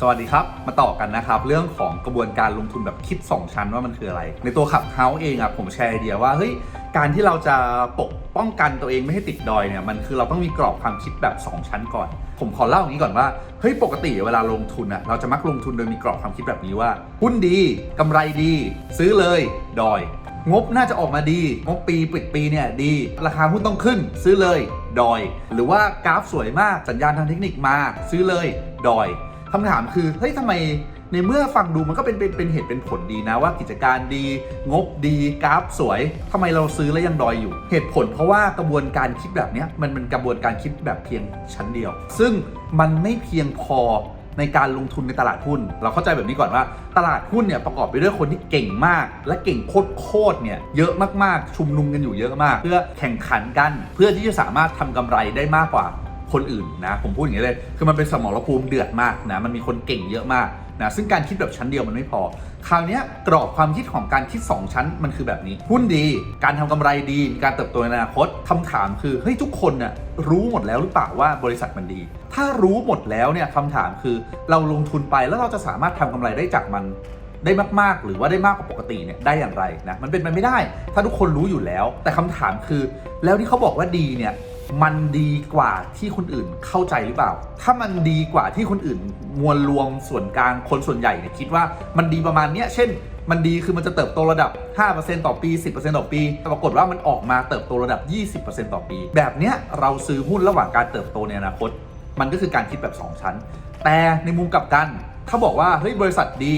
สวัสดีครับ มาต่อกันนะครับ เรื่องของกระบวนการลงทุนแบบคิด 2 ชั้นว่ามันคืออะไร ในตัวขับเฮาเองอะผมแชร์ไอเดียว่าเฮ้ยการที่เราจะปกป้องกันตัวเองไม่ให้ติดดอยเนี่ยมันคือเราต้องมีกรอบความคิดแบบ 2 ชั้นก่อน ผมขอเล่าอย่างนี้ก่อนว่าเฮ้ยปกติเวลาลงทุนอะเราจะมักลงทุนโดยมีกรอบความคิดแบบนี้ว่า หุ้นดีกำไรดี ซื้อเลยดอย งบน่าจะออกมาดีงบปีปิดปีเนี่ยดี ราคาหุ้นต้องขึ้น ซื้อเลยดอย หรือว่ากราฟสวยมากสัญญาณทางเทคนิคมา ซื้อเลยดอย คำถามคือเฮ้ยทำไมในเมื่อฟังดูมันก็เป็นเป็นเป็นเหตุเป็นผลดีนะว่ากิจการดี งบดีกราฟสวยทำไมเราซื้อแล้วยังดอยอยู่ เหตุผลเพราะว่ากระบวนการคิดแบบนี้มันเป็นกระบวนการคิดแบบเพียงชั้นเดียว ซึ่งมันไม่เพียงพอในการลงทุนในตลาดหุ้น เราเข้าใจแบบนี้ก่อนว่า ตลาดหุ้นเนี่ยประกอบไปด้วยคนที่เก่งมาก และเก่งโคตรเนี่ยเยอะมากๆ ชุมนุมกันอยู่เยอะมาก เพื่อแข่งขันกัน เพื่อที่จะสามารถทำกำไรได้มากกว่า คนอื่นนะ ผมพูดอย่างนี้เลย คือมันเป็นสมรภูมิเดือดมากนะ มันมีคนเก่งเยอะมากนะ ซึ่งการคิดแบบชั้นเดียวมันไม่พอ คราวนี้กรอบความคิดของการคิด 2 ชั้นมันคือแบบนี้ หุ้นดี การทำกำไรดี มีการเติบโตในอนาคตคำถามคือ เฮ้ยทุกคนน่ะรู้หมดแล้วหรือเปล่าว่าบริษัทมันดี ถ้ารู้หมดแล้วเนี่ยคำถามคือเราลงทุนไปแล้วเราจะสามารถทำกำไรได้จากมันได้มาก ๆ หรือว่าได้มากกว่าปกติเนี่ยได้อย่างไรนะ มันเป็นไปไม่ได้ ถ้าทุกคนรู้อยู่แล้ว แต่คำถามคือ แล้วที่เขาบอกว่าดีเนี่ย มันดีกว่าที่คนอื่นเข้าใจหรือเปล่า ถ้ามันดีกว่าที่คนอื่นมวลรวมส่วนกลางคนส่วนใหญ่เนี่ยคิดว่ามันดีประมาณเนี้ยเช่น มันดีคือมันจะเติบโตระดับ 5%ต่อปี 10%ต่อปีแต่ปรากฏว่ามันออกมาเติบโตระดับ 20%ต่อปี แบบเนี้ยเราซื้อหุ้นระหว่างการเติบโตในอนาคต มันก็คือการคิดแบบ 2 ชั้น แต่ในมุมกลับกัน ถ้าบอกว่าเฮ้ยบริษัทดี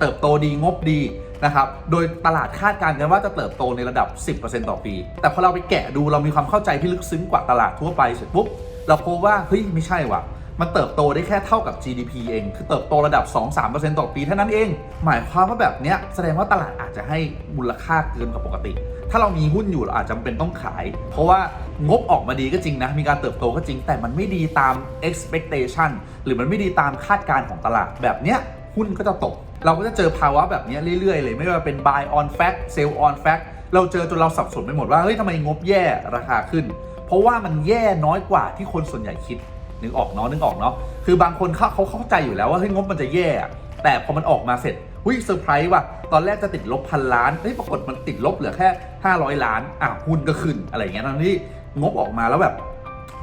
เติบโตดีงบดี นะครับ โดยตลาดคาดการณ์กันว่าจะเติบโตในระดับ 10%ต่อปี แต่พอเราไปแกะดูเรามีความเข้าใจที่ลึกซึ้งกว่าตลาดทั่วไปเสร็จปุ๊บเราพบว่าเฮ้ยไม่ใช่ว่ะมันเติบโตได้แค่เท่ากับ GDP เอง คือเติบโตระดับ 2-3%ต่อปีเท่านั้นเอง หมายความว่าแบบเนี้ยแสดงว่าตลาดอาจจะให้มูลค่าเกินกว่าปกติ ถ้าเรามีหุ้นอยู่เราอาจจำเป็นต้องขาย เพราะว่างบออกมาดีก็จริงนะ มีการเติบโตก็จริง แต่มันไม่ดีตาม expectation หรือมันไม่ดีตามคาดการณ์ของตลาดแบบเนี้ย หุ้นก็จะตก เราก็จะเจอภาวะแบบนี้เรื่อยๆ เลย ไม่ว่าเป็น buy on fact sell on fact เราเจอจนเราสับสนไปหมดว่าเฮ้ยทำไมงบแย่ราคาขึ้น เพราะว่ามันแย่น้อยกว่าที่คนส่วนใหญ่คิดนึกออกเนาะนึกออกเนาะคือบางคนเขาเขาเข้าใจอยู่แล้วว่าเฮ้ยงบมันจะแย่ แต่พอมันออกมาเสร็จหุ้ยเซอร์ไพรส์ว่ะตอนแรกจะติดลบพันล้านเฮ้ยปรากฏมันติดลบเหลือแค่ 500 ล้านอะหุ้นก็ขึ้นอะไรอย่างเงี้ยทั้งที่งบออกมาแล้วแบบ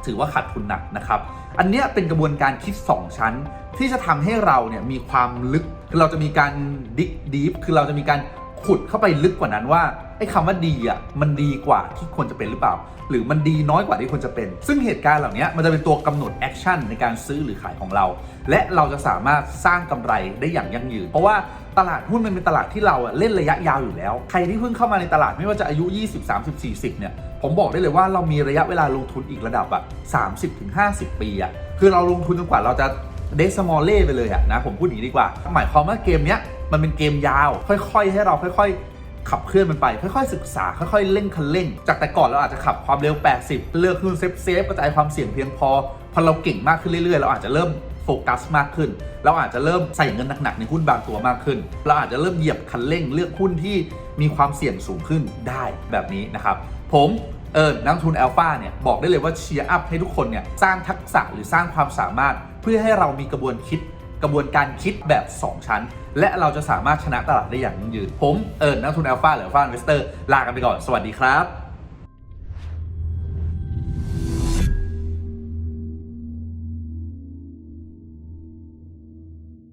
ถือว่าขาดทุนหนักนะครับ อันเนี้ยเป็นกระบวนการคิด 2 ชั้น ที่จะทำให้เราเนี่ยมีความลึกคือเราจะมีการดิกดีฟคือเราจะมีการขุดเข้าไปลึกกว่านั้นว่าไอ้คำว่าดีอะมันดีกว่าที่ควรจะเป็นหรือเปล่า หรือมันดีน้อยกว่าที่ควรจะเป็น ซึ่งเหตุการณ์เหล่านี้มันจะเป็นตัวกำหนดแอคชั่นในการซื้อหรือขายของเรา และเราจะสามารถสร้างกำไรได้อย่างยั่งยืน เพราะว่าตลาดหุ้นมันเป็นตลาดที่เราเล่นระยะยาวอยู่แล้ว ใครที่เพิ่งเข้ามาในตลาดไม่ว่าจะอายุ 20 30 40เนี่ย ผมบอกได้เลยว่าเรามีระยะเวลาลงทุนอีกระดับอะ30ถึง50 ปีอะคือเราลงทุนจนกว่าเราจะเดสมอลเล่ไปเลยอะนะผมพูดอย่างนี้ดีกว่าหมายความว่าเกมเนี้ยมันเป็นเกมยาว ค่อยๆ ให้เราค่อย ๆ ขับเคลื่อนมันไปค่อยๆศึกษาค่อยๆเร่งคันเร่ง จากแต่ก่อนเราอาจจะขับความเร็ว 80 เลือกหุ้นเซฟเซฟกระจายความเสี่ยงเพียงพอพอเราเก่งมากขึ้นเรื่อยๆ เราอาจจะเริ่มโฟกัสมากขึ้น เราอาจจะเริ่มใส่เงินหนักๆในหุ้นบางตัวมากขึ้น เราอาจจะเริ่มเหยียบคันเร่งเลือกหุ้นที่มีความเสี่ยงสูงขึ้นได้แบบนี้นะครับ ผมเออนักทุนอัลฟาเนี่ยบอกได้เลยว่าเชียร์อัพให้ทุกคนเนี่ยสร้างทักษะหรือสร้างความสามารถ เพื่อให้เรามีกระบวนคิดกระบวนการคิดแบบ 2 ชั้น และเราจะสามารถชนะตลาดได้อย่างยืน ผมเอิญนักทุนอัลฟาหรืออัลฟาอินเวสเตอร์ลากันไปก่อน สวัสดีครับ